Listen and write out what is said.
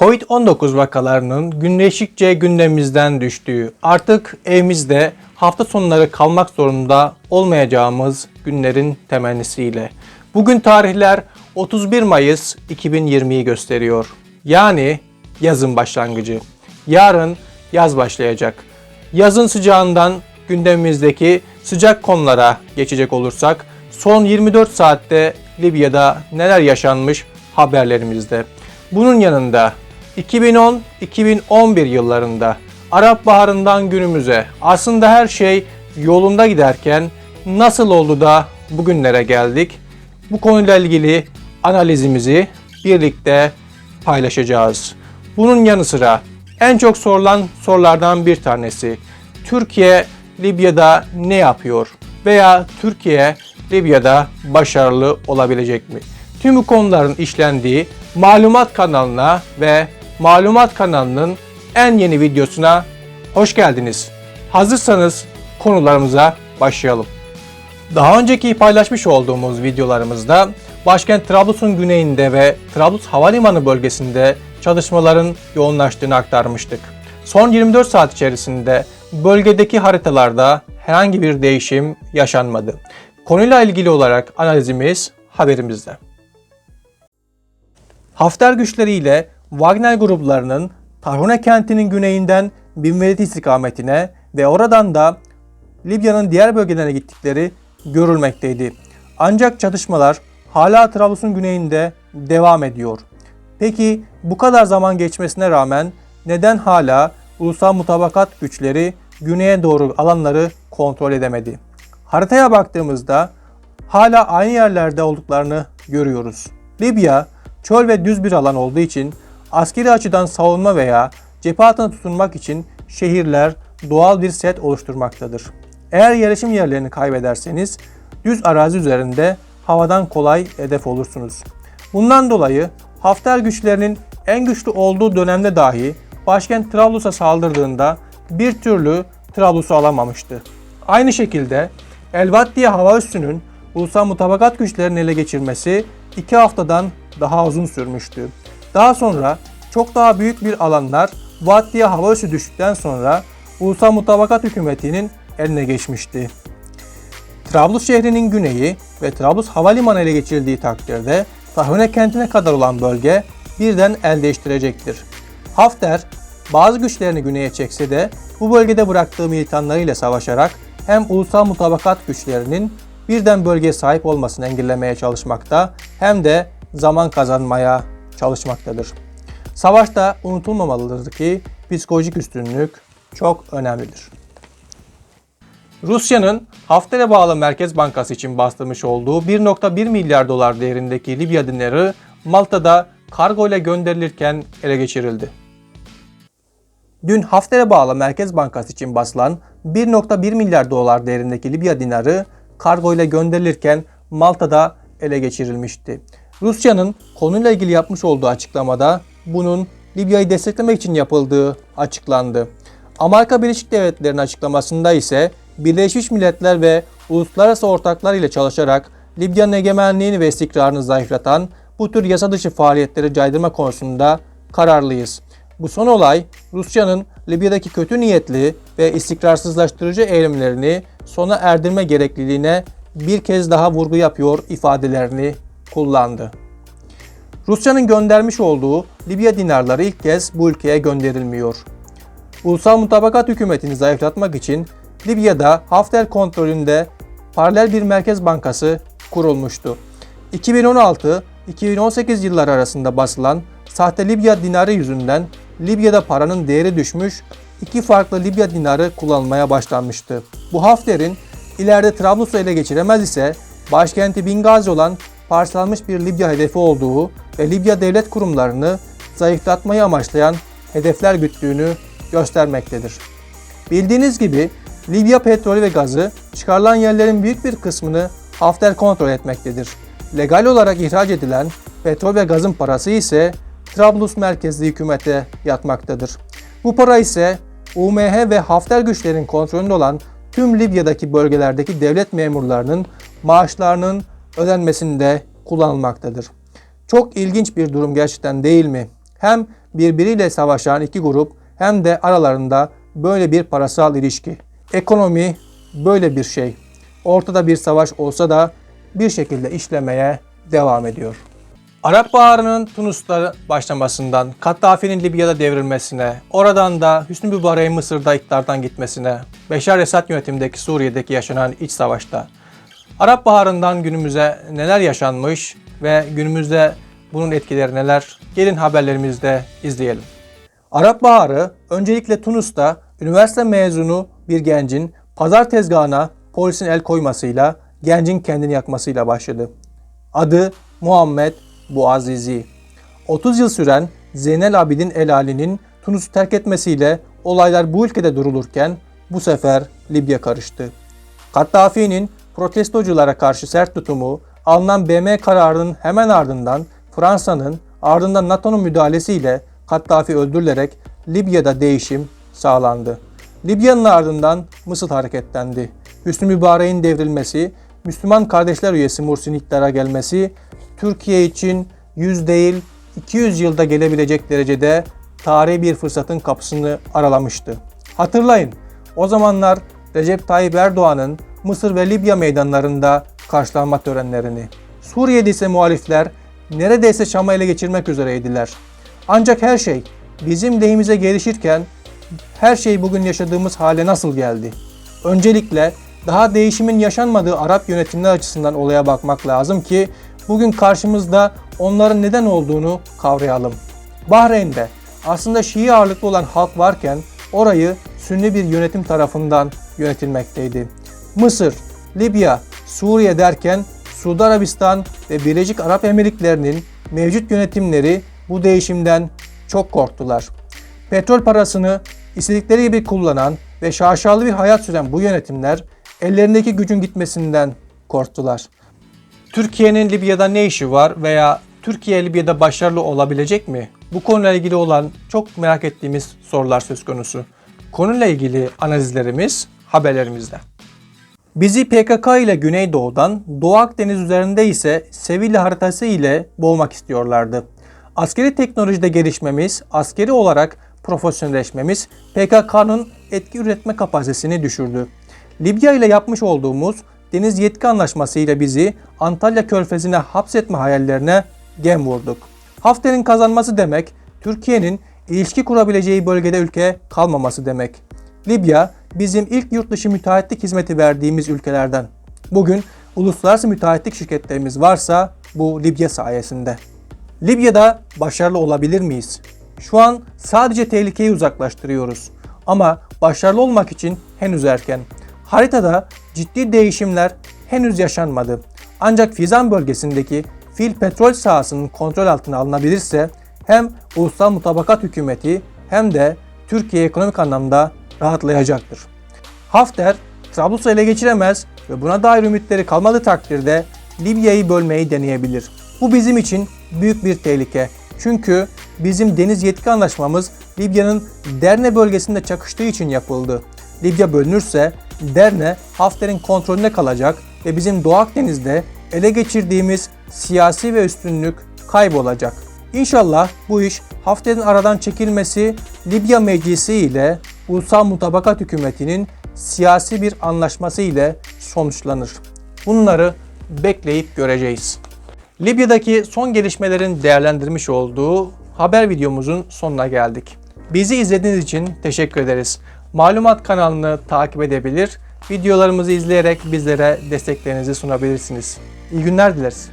Covid-19 vakalarının günleşikçe gündemimizden düştüğü, artık evimizde hafta sonları kalmak zorunda olmayacağımız günlerin temennisiyle. Bugün tarihler 31 Mayıs 2020'yi gösteriyor. Yani yazın başlangıcı. Yarın yaz başlayacak. Yazın sıcağından gündemimizdeki sıcak konulara geçecek olursak son 24 saatte Libya'da neler yaşanmış haberlerimizde. Bunun yanında 2010-2011 yıllarında Arap Baharı'ndan günümüze aslında her şey yolunda giderken nasıl oldu da bugünlere geldik? Bu konuyla ilgili analizimizi birlikte paylaşacağız. Bunun yanı sıra en çok sorulan sorulardan bir tanesi Türkiye Libya'da ne yapıyor veya Türkiye Libya'da başarılı olabilecek mi? Tüm bu konuların işlendiği Malumat kanalına ve Malumat kanalının en yeni videosuna hoş geldiniz. Hazırsanız konularımıza başlayalım. Daha önceki paylaşmış olduğumuz videolarımızda başkent Trablus'un güneyinde ve Trablus Havalimanı bölgesinde çalışmaların yoğunlaştığını aktarmıştık. Son 24 saat içerisinde bölgedeki haritalarda herhangi bir değişim yaşanmadı. Konuyla ilgili olarak analizimiz haberimizde. Hafter güçleriyle Wagner gruplarının Tarhune kentinin güneyinden Bin Velid istikametine ve oradan da Libya'nın diğer bölgelerine gittikleri görülmekteydi. Ancak çatışmalar hala Trablus'un güneyinde devam ediyor. Peki bu kadar zaman geçmesine rağmen neden hala ulusal mutabakat güçleri güneye doğru alanları kontrol edemedi? Haritaya baktığımızda hala aynı yerlerde olduklarını görüyoruz. Libya çöl ve düz bir alan olduğu için askeri açıdan savunma veya cephe hattına tutunmak için şehirler doğal bir set oluşturmaktadır. Eğer yerleşim yerlerini kaybederseniz düz arazi üzerinde havadan kolay hedef olursunuz. Bundan dolayı Hafter güçlerinin en güçlü olduğu dönemde dahi başkent Trablus'a saldırdığında bir türlü Trablus'u alamamıştı. Aynı şekilde Elbatiye hava üssünün ulusal mutabakat güçlerini ele geçirmesi 2 haftadan daha uzun sürmüştü. Daha sonra çok daha büyük bir alanlar Vattiye hava üssü düştükten sonra ulusal mutabakat hükümetinin eline geçmişti. Trablus şehrinin güneyi ve Trablus havalimanı ele geçirildiği takdirde Tahune kentine kadar olan bölge birden el değiştirecektir. Hafter bazı güçlerini güneye çekse de bu bölgede bıraktığı militanlarıyla savaşarak hem ulusal mutabakat güçlerinin birden bölgeye sahip olmasını engellemeye çalışmakta hem de zaman kazanmaya çalışmaktadır. Savaşta unutulmamalıdır ki psikolojik üstünlük çok önemlidir. Rusya'nın Hafter'e bağlı Merkez Bankası için bastırmış olduğu 1.1 milyar dolar değerindeki Libya dinarı Malta'da kargo ile gönderilirken ele geçirildi. Dün Hafter'e bağlı Merkez Bankası için basılan 1.1 milyar dolar değerindeki Libya dinarı kargo ile gönderilirken Malta'da ele geçirilmişti. Rusya'nın konuyla ilgili yapmış olduğu açıklamada bunun Libya'yı desteklemek için yapıldığı açıklandı. Amerika Birleşik Devletleri'nin açıklamasında ise Birleşmiş Milletler ve uluslararası ortaklar ile çalışarak Libya'nın egemenliğini ve istikrarını zayıflatan bu tür yasa dışı faaliyetleri caydırma konusunda kararlıyız. Bu son olay Rusya'nın Libya'daki kötü niyetli ve istikrarsızlaştırıcı eylemlerini sona erdirme gerekliliğine bir kez daha vurgu yapıyor ifadelerini kullandı. Rusya'nın göndermiş olduğu Libya dinarları ilk kez bu ülkeye gönderilmiyor. Ulusal Mutabakat hükümetini zayıflatmak için Libya'da Hafter kontrolünde paralel bir merkez bankası kurulmuştu. 2016-2018 yılları arasında basılan sahte Libya dinarı yüzünden Libya'da paranın değeri düşmüş, iki farklı Libya dinarı kullanılmaya başlanmıştı. Bu Hafter'in ileride Trablus'u ele geçiremez ise başkenti Bingazi olan parçalanmış bir Libya hedefi olduğu ve Libya devlet kurumlarını zayıflatmayı amaçlayan hedefler güttüğünü göstermektedir. Bildiğiniz gibi Libya petrolü ve gazı çıkarılan yerlerin büyük bir kısmını Hafter kontrol etmektedir. Legal olarak ihraç edilen petrol ve gazın parası ise Trablus merkezli hükümete yatmaktadır. Bu para ise UMH ve Hafter güçlerin kontrolünde olan tüm Libya'daki bölgelerdeki devlet memurlarının maaşlarının ödenmesinde kullanılmaktadır. Çok ilginç bir durum gerçekten değil mi? Hem birbiriyle savaşan iki grup hem de aralarında böyle bir parasal ilişki. Ekonomi böyle bir şey. Ortada bir savaş olsa da bir şekilde işlemeye devam ediyor. Arap Baharı'nın Tunus'ta başlamasından, Kaddafi'nin Libya'da devrilmesine, oradan da Hüsnü Mübarek'in Mısır'da iktidardan gitmesine, Beşar Esad yönetimindeki Suriye'deki yaşanan iç savaşta, Arap Baharı'ndan günümüze neler yaşanmış ve günümüzde bunun etkileri neler? Gelin haberlerimizde izleyelim. Arap Baharı öncelikle Tunus'ta üniversite mezunu bir gencin pazar tezgahına polisin el koymasıyla, gencin kendini yakmasıyla başladı. Adı Muhammed Buazizi. 30 yıl süren Zeynel Abidin El Ali'nin Tunus'u terk etmesiyle olaylar bu ülkede durulurken bu sefer Libya karıştı. Kaddafi'nin protestoculara karşı sert tutumu, alınan BM kararının hemen ardından Fransa'nın ardından NATO'nun müdahalesiyle Kaddafi öldürülerek Libya'da değişim sağlandı. Libya'nın ardından Mısır hareketlendi. Hüsnü Mübarek'in devrilmesi, Müslüman Kardeşler Üyesi Mursi'nin iktidara gelmesi, Türkiye için 100 değil 200 yılda gelebilecek derecede tarihi bir fırsatın kapısını aralamıştı. Hatırlayın, o zamanlar Recep Tayyip Erdoğan'ın Mısır ve Libya meydanlarında karşılanma törenlerini. Suriye'de ise muhalifler neredeyse Şam'ı ele geçirmek üzereydiler. Ancak her şey bizim lehimize gelişirken her şey bugün yaşadığımız hale nasıl geldi? Öncelikle daha değişimin yaşanmadığı Arap yönetimler açısından olaya bakmak lazım ki bugün karşımızda onların neden olduğunu kavrayalım. Bahreyn'de aslında Şii ağırlıklı olan halk varken orayı Sünni bir yönetim tarafından yönetilmekteydi. Mısır, Libya, Suriye derken Suudi Arabistan ve Birleşik Arap Emirlikleri'nin mevcut yönetimleri bu değişimden çok korktular. Petrol parasını istedikleri gibi kullanan ve şaşalı bir hayat süren bu yönetimler ellerindeki gücün gitmesinden korktular. Türkiye'nin Libya'da ne işi var veya Türkiye Libya'da başarılı olabilecek mi? Bu konuyla ilgili olan çok merak ettiğimiz sorular söz konusu. Konuyla ilgili analizlerimiz haberlerimizde. Bizi PKK ile Güneydoğu'dan, Doğu Akdeniz üzerinde ise Sevilla haritası ile boğmak istiyorlardı. Askeri teknolojide gelişmemiz, askeri olarak profesyonelleşmemiz PKK'nın etki üretme kapasitesini düşürdü. Libya ile yapmış olduğumuz deniz yetki anlaşması ile bizi Antalya Körfezi'ne hapsetme hayallerine gem vurduk. Hafter'in kazanması demek, Türkiye'nin ilişki kurabileceği bölgede ülke kalmaması demek. Libya bizim ilk yurt dışı müteahhitlik hizmeti verdiğimiz ülkelerden. Bugün uluslararası müteahhitlik şirketlerimiz varsa bu Libya sayesinde. Libya'da başarılı olabilir miyiz? Şu an sadece tehlikeyi uzaklaştırıyoruz. Ama başarılı olmak için henüz erken. Haritada ciddi değişimler henüz yaşanmadı. Ancak Fizan bölgesindeki fil petrol sahasının kontrol altına alınabilirse hem ulusal mutabakat hükümeti hem de Türkiye ekonomik anlamda rahatlayacaktır. Hafter Trablus'u ele geçiremez ve buna dair ümitleri kalmadığı takdirde Libya'yı bölmeyi deneyebilir. Bu bizim için büyük bir tehlike. Çünkü bizim deniz yetki anlaşmamız Libya'nın Derne bölgesinde çakıştığı için yapıldı. Libya bölünürse Derne Hafter'in kontrolünde kalacak ve bizim Doğu Akdeniz'de ele geçirdiğimiz siyasi ve üstünlük kaybolacak. İnşallah bu iş Hafter'in aradan çekilmesi Libya Meclisi ile Ulusal Mutabakat Hükümeti'nin siyasi bir anlaşması ile sonuçlanır. Bunları bekleyip göreceğiz. Libya'daki son gelişmelerin değerlendirmiş olduğu haber videomuzun sonuna geldik. Bizi izlediğiniz için teşekkür ederiz. Malumat kanalını takip edebilir, videolarımızı izleyerek bizlere desteklerinizi sunabilirsiniz. İyi günler dileriz.